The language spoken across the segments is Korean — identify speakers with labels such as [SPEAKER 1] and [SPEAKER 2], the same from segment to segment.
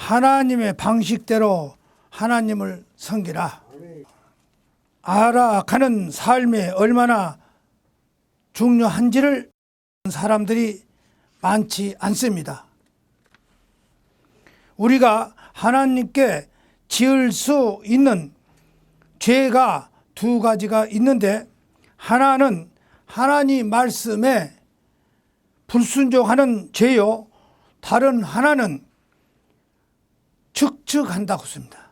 [SPEAKER 1] 하나님의 방식대로 하나님을 섬기라. 알아가는 삶이 얼마나 중요한지를 사람들이 많지 않습니다. 우리가 하나님께 지을 수 있는 죄가 두 가지가 있는데 하나는 하나님 말씀에 불순종하는 죄요. 다른 하나는 측측한다고 씁니다.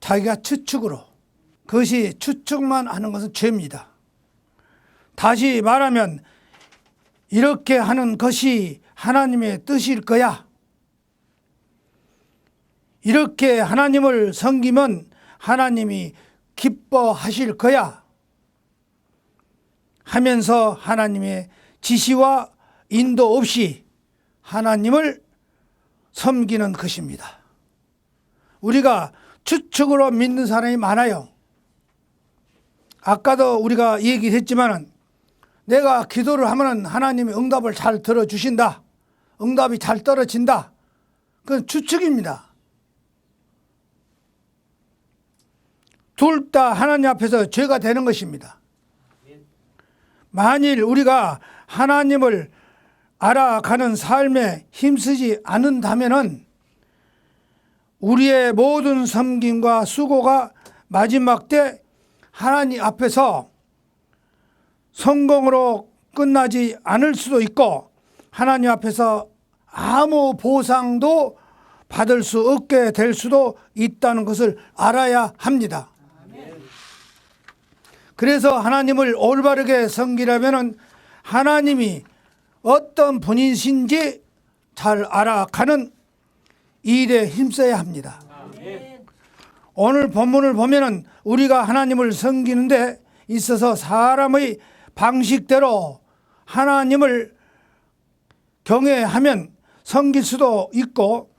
[SPEAKER 1] 자기가 추측으로 그것이 추측만 하는 것은 죄입니다. 다시 말하면 이렇게 하는 것이 하나님의 뜻일 거야. 이렇게 하나님을 섬기면 하나님이 기뻐하실 거야. 하면서 하나님의 지시와 인도 없이 하나님을 섬기는 것입니다. 우리가 추측으로 믿는 사람이 많아요. 아까도 우리가 얘기를 했지만은 내가 기도를 하면은 하나님이 응답을 잘 들어주신다. 응답이 잘 떨어진다. 그건 추측입니다. 둘 다 하나님 앞에서 죄가 되는 것입니다. 만일 우리가 하나님을 알아가는 삶에 힘쓰지 않는다면은 우리의 모든 섬김과 수고가 마지막 때 하나님 앞에서 성공으로 끝나지 않을 수도 있고 하나님 앞에서 아무 보상도 받을 수 없게 될 수도 있다는 것을 알아야 합니다. 그래서 하나님을 올바르게 섬기려면 하나님이 어떤 분이신지 잘 알아가는 일에 힘써야 합니다. 오늘 본문을 보면은 우리가 하나님을 섬기는데 있어서 사람의 방식대로 하나님을 경외하면 섬길 수도 있고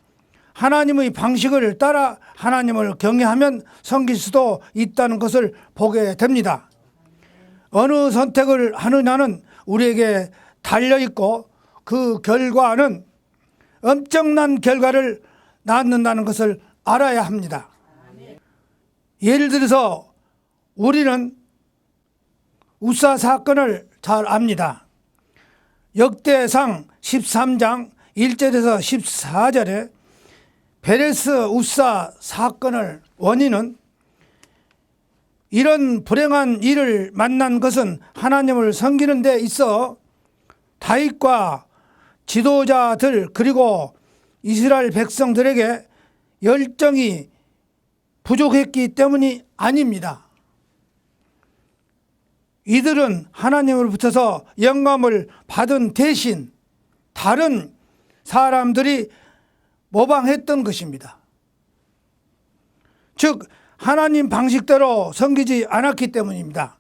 [SPEAKER 1] 하나님의 방식을 따라 하나님을 경외하면 섬길 수도 있다는 것을 보게 됩니다. 어느 선택을 하느냐는 우리에게 달려 있고 그 결과는 엄청난 결과를 낳는다는 것을 알아야 합니다. 예를 들어서 우리는 우사 사건을 잘 압니다. 역대상 13장 1절에서 14절에 베레스 우사 사건을 원인은 이런 불행한 일을 만난 것은 하나님을 섬기는 데 있어 다윗과 지도자들 그리고 이스라엘 백성들에게 열정이 부족했기 때문이 아닙니다. 이들은 하나님으로부터서 영감을 받은 대신 다른 사람들이 모방했던 것입니다. 즉 하나님 방식대로 섬기지 않았기 때문입니다.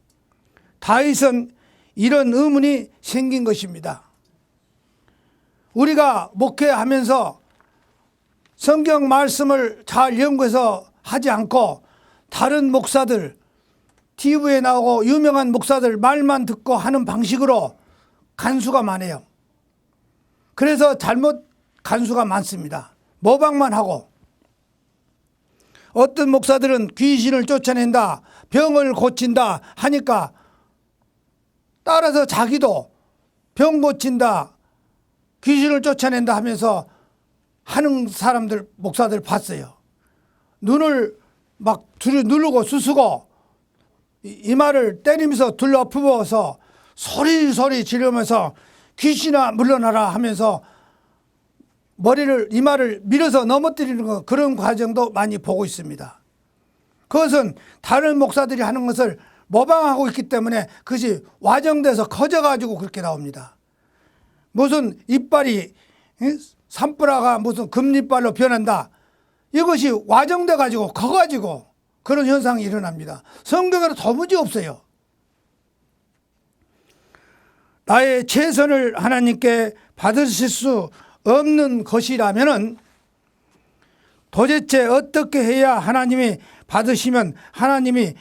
[SPEAKER 1] 다윗은 이런 의문이 생긴 것입니다. 우리가 목회하면서 성경 말씀을 잘 연구해서 하지 않고 다른 목사들 TV에 나오고 유명한 목사들 말만 듣고 하는 방식으로 간수가 많아요. 그래서 잘못 간수가 많습니다. 모방만 하고 어떤 목사들은 귀신을 쫓아낸다, 병을 고친다 하니까 따라서 자기도 병 고친다, 귀신을 쫓아낸다 하면서 하는 사람들, 목사들 봤어요. 눈을 막 두루 누르고 수수고 이- 이마를 때리면서 둘러부어서 소리 소리 지르면서 귀신아 물러나라 하면서 머리를 이마를 밀어서 넘어뜨리는 거 그런 과정도 많이 보고 있습니다. 그것은 다른 목사들이 하는 것을 모방하고 있기 때문에 그것이 와정돼서 커져가지고 그렇게 나옵니다. 무슨 이빨이 예? 산불화가 무슨 금리빨로 변한다. 이것이 와정돼 가지고 커가지고 그런 현상이 일어납니다. 성경에는 도무지 없어요. 나의 최선을 하나님께 받으실 수 없는 것이라면은 도대체 어떻게 해야 하나님이 받으시면 하나님이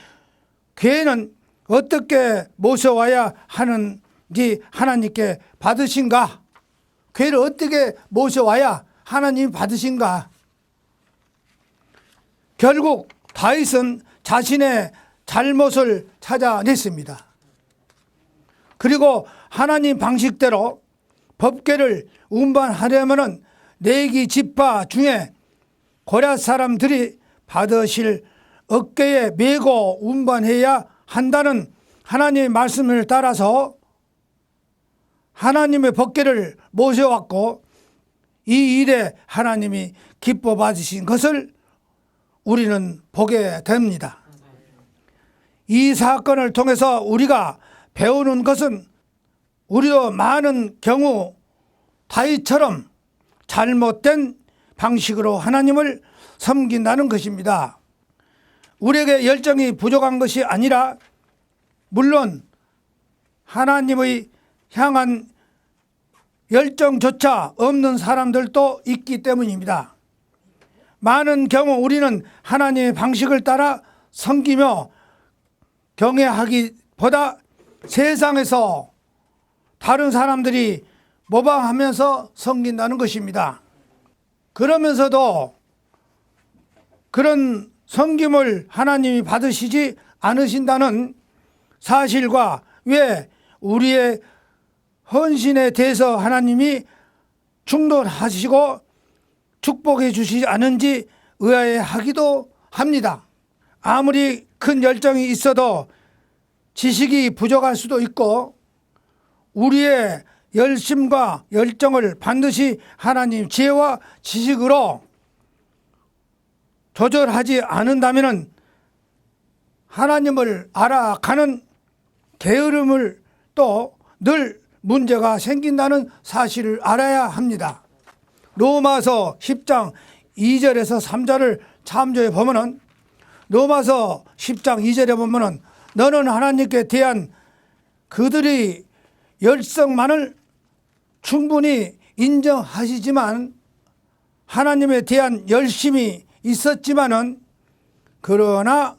[SPEAKER 1] 괴는 어떻게 모셔와야 하는지 하나님께 받으신가? 괴를 어떻게 모셔와야 하나님이 받으신가? 결국 다윗은 자신의 잘못을 찾아냈습니다. 그리고 하나님 방식대로 법계를 운반하려면은 내기 지파 중에 고략 사람들이 받으실 어깨에 메고 운반해야 한다는 하나님의 말씀을 따라서 하나님의 법계를 모셔왔고 이 일에 하나님이 기뻐 받으신 것을 우리는 보게 됩니다. 이 사건을 통해서 우리가 배우는 것은 우리도 많은 경우 다윗처럼 잘못된 방식으로 하나님을 섬긴다는 것입니다. 우리에게 열정이 부족한 것이 아니라 물론 하나님의 향한 열정조차 없는 사람들도 있기 때문입니다. 많은 경우 우리는 하나님의 방식을 따라 섬기며 경외하기보다 세상에서 다른 사람들이 모방하면서 섬긴다는 것입니다. 그러면서도 그런 섬김을 하나님이 받으시지 않으신다는 사실과 왜 우리의 헌신에 대해서 하나님이 충돌하시고 축복해 주시지 않은지 의아해 하기도 합니다. 아무리 큰 열정이 있어도 지식이 부족할 수도 있고 우리의 열심과 열정을 반드시 하나님 지혜와 지식으로 조절하지 않는다면 하나님을 알아가는 게으름을 또 늘 문제가 생긴다는 사실을 알아야 합니다. 로마서 10장 2절에서 3절을 참조해 보면은 로마서 10장 2절에 보면은 너는 하나님께 대한 그들의 열성만을 충분히 인정하시지만 하나님에 대한 열심이 있었지만은 그러나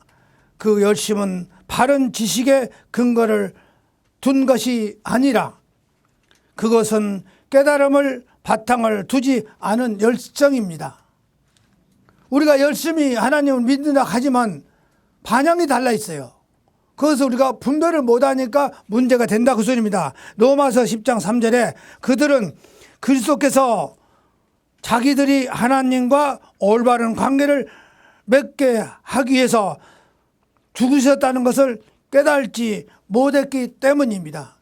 [SPEAKER 1] 그 열심은 바른 지식의 근거를 둔 것이 아니라 그것은 깨달음을 바탕을 두지 않은 열정입니다. 우리가 열심히 하나님을 믿는다 하지만 반향이 달라 있어요. 그것을 우리가 분별을 못하니까 문제가 된다 그 소리입니다. 로마서 10장 3절에 그들은 그리스도께서 자기들이 하나님과 올바른 관계를 맺게 하기 위해서 죽으셨다는 것을 깨달지 못했기 때문입니다.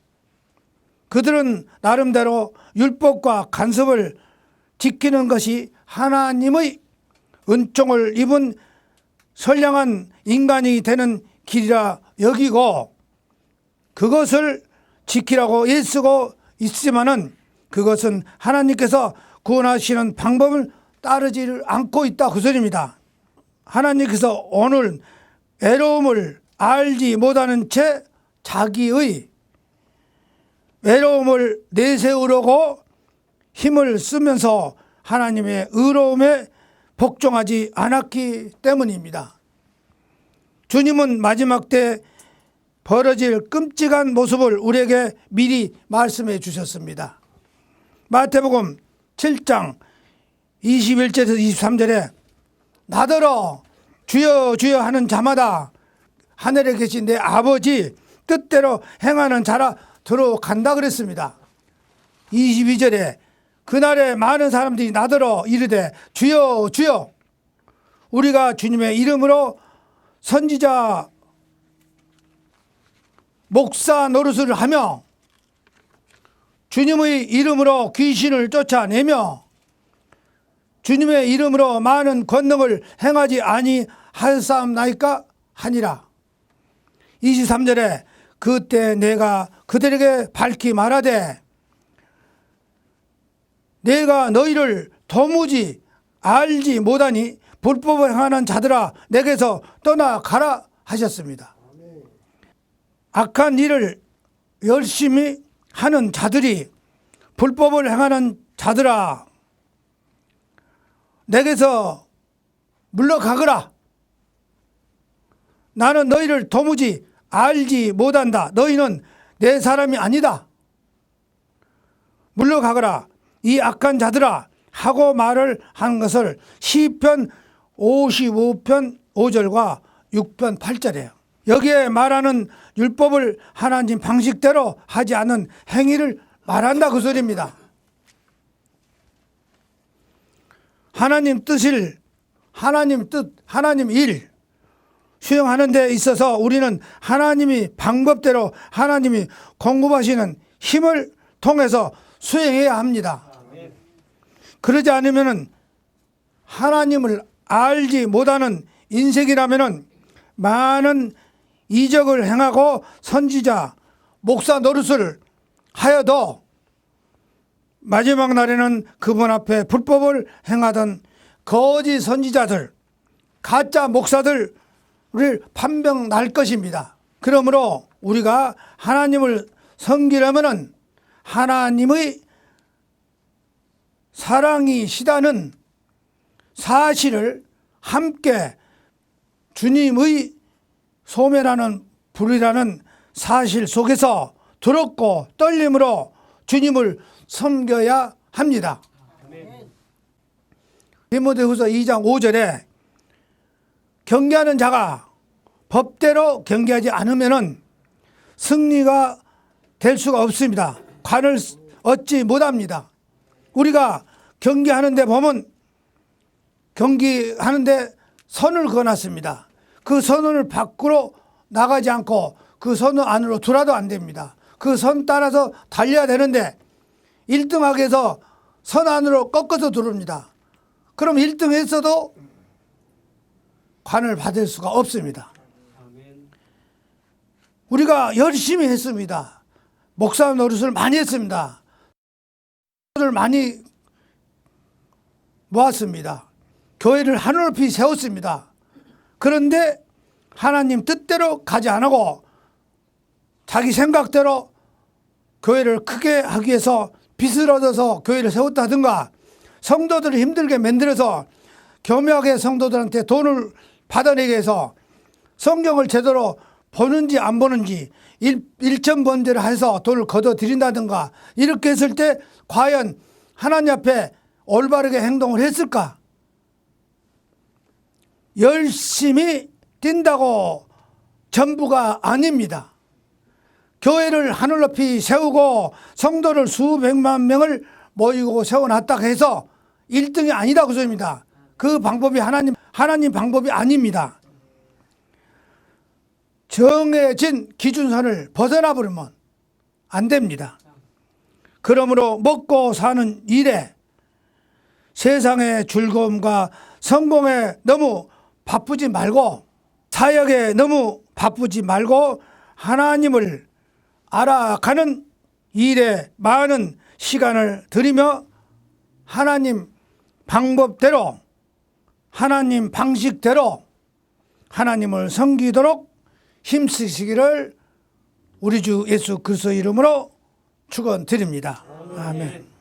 [SPEAKER 1] 그들은 나름대로 율법과 간섭을 지키는 것이 하나님의 은총을 입은 선량한 인간이 되는 길이라 여기고 그것을 지키라고 애쓰고 있지만은 그것은 하나님께서 구원하시는 방법을 따르지를 않고 있다 그 소리입니다. 하나님께서 오늘 외로움을 알지 못하는 채 자기의 외로움을 내세우려고 힘을 쓰면서 하나님의 의로움에 복종하지 않았기 때문입니다. 주님은 마지막 때 벌어질 끔찍한 모습을 우리에게 미리 말씀해 주셨습니다. 마태복음 7장 21절에서 23절에 나더러 주여 주여 하는 자마다 하늘에 계신 내 아버지 뜻대로 행하는 자라 들어간다 그랬습니다. 22절에 그날에 많은 사람들이 나더러 이르되 주여 주여 우리가 주님의 이름으로 선지자 목사 노릇을 하며 주님의 이름으로 귀신을 쫓아내며 주님의 이름으로 많은 권능을 행하지 아니하였사옵나이까 하니라. 23절에 그때 내가 그들에게 밝히 말하되 내가 너희를 도무지 알지 못하니 불법을 행하는 자들아 내게서 떠나가라 하셨습니다. 악한 일을 열심히 하는 자들이 불법을 행하는 자들아 내게서 물러가거라. 나는 너희를 도무지 알지 못한다. 너희는 내 사람이 아니다. 물러가거라. 이 악한 자들아 하고 말을 하는 것을 시편 55편 5절과 6편 8절이에요. 여기에 말하는 율법을 하나님 방식대로 하지 않은 행위를 말한다 그 소리입니다. 하나님 뜻을 하나님 뜻, 하나님 일 수행하는 데 있어서 우리는 하나님이 방법대로 하나님이 공급하시는 힘을 통해서 수행해야 합니다. 그러지 않으면은 하나님을 알지 못하는 인생이라면은 많은 이적을 행하고 선지자, 목사 노릇을 하여도 마지막 날에는 그분 앞에 불법을 행하던 거짓 선지자들, 가짜 목사들을 판명 날 것입니다. 그러므로 우리가 하나님을 섬기려면은 하나님의 사랑이시다는 사실을 함께 주님의 소매라는 불이라는 사실 속에서 두렵고 떨림으로 주님을 섬겨야 합니다. 디모데후서 2장 5절에 경계하는 자가 법대로 경계하지 않으면은 승리가 될 수가 없습니다. 관을 얻지 못합니다. 우리가 경기하는데 보면 경기하는데 선을 그어놨습니다. 그 선을 밖으로 나가지 않고 그선 안으로 들어도 안 됩니다. 그 선 따라서 달려야 되는데 1등하게 해서 선 안으로 꺾어서 들어옵니다. 그럼 1등 했어도 관을 받을 수가 없습니다. 우리가 열심히 했습니다. 목사 노릇을 많이 했습니다. 를 많이 모았습니다. 교회를 하늘 높이 세웠습니다. 그런데 하나님 뜻대로 가지 않고 자기 생각대로 교회를 크게 하기 위해서 빚을 얻어서 교회를 세웠다든가 성도들을 힘들게 만들어서 교묘하게 성도들한테 돈을 받아내게 해서 성경을 제대로 보는지 안 보는지 일, 일천번제를 해서 돈을 걷어 드린다든가 이렇게 했을 때 과연 하나님 앞에 올바르게 행동을 했을까? 열심히 뛴다고 전부가 아닙니다. 교회를 하늘 높이 세우고 성도를 수백만 명을 모이고 세워놨다고 해서 1등이 아니다 그 소리입니다. 그 방법이 하나님, 하나님 방법이 아닙니다. 정해진 기준선을 벗어나 버리면 안 됩니다. 그러므로 먹고 사는 일에 세상의 즐거움과 성공에 너무 바쁘지 말고 사역에 너무 바쁘지 말고 하나님을 알아가는 일에 많은 시간을 들이며 하나님 방법대로 하나님 방식대로 하나님을 섬기도록 힘쓰시기를 우리 주 예수 그리스도 이름으로 축원드립니다. 아멘.